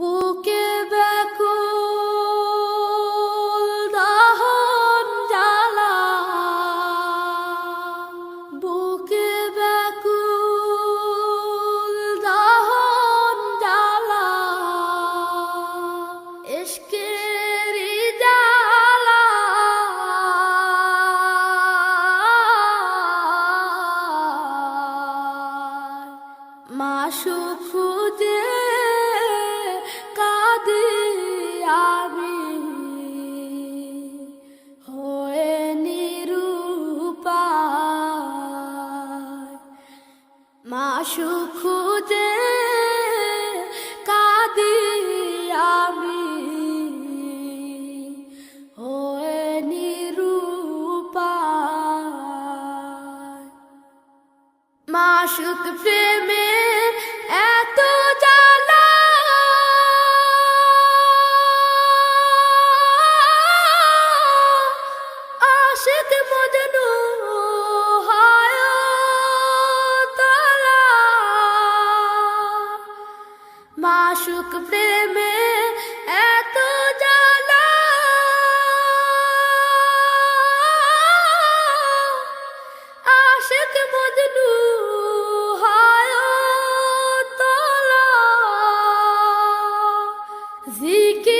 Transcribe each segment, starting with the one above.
বুকে ব্যাকুল দাহন জ্বালা বুকে ব্যাকুল দাহন জ্বালা ইশকেরি জ্বালা। মাসু খুঁজে মাসু খুঁজে কাঁদি আমি হয়ে নিরূপায়। মাসুক প্রেমে মাসুক প্রেমে এত জ্বালা। আশিক মজনু হয় তলা জিকির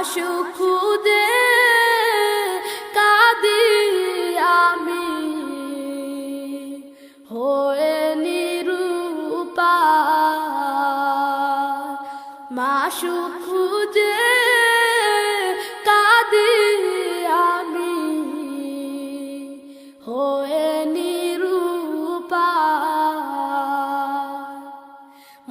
মাসু খুদে, কাদি আমি। হয়ে নিরূপা মাসু খুঁজে কাদি আমি। হয়ে নিরূপা,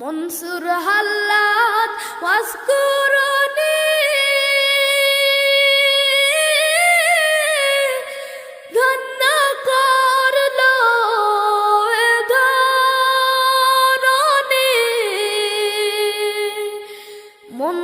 মনসুর হাল্লাত ওয়াসকুরুনি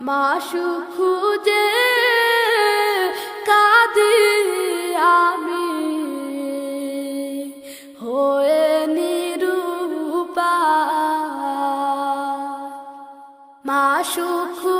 মাসু খুঁজে কাঁদি আমি। হয়ে নিরূপা। মাসু খুঁজে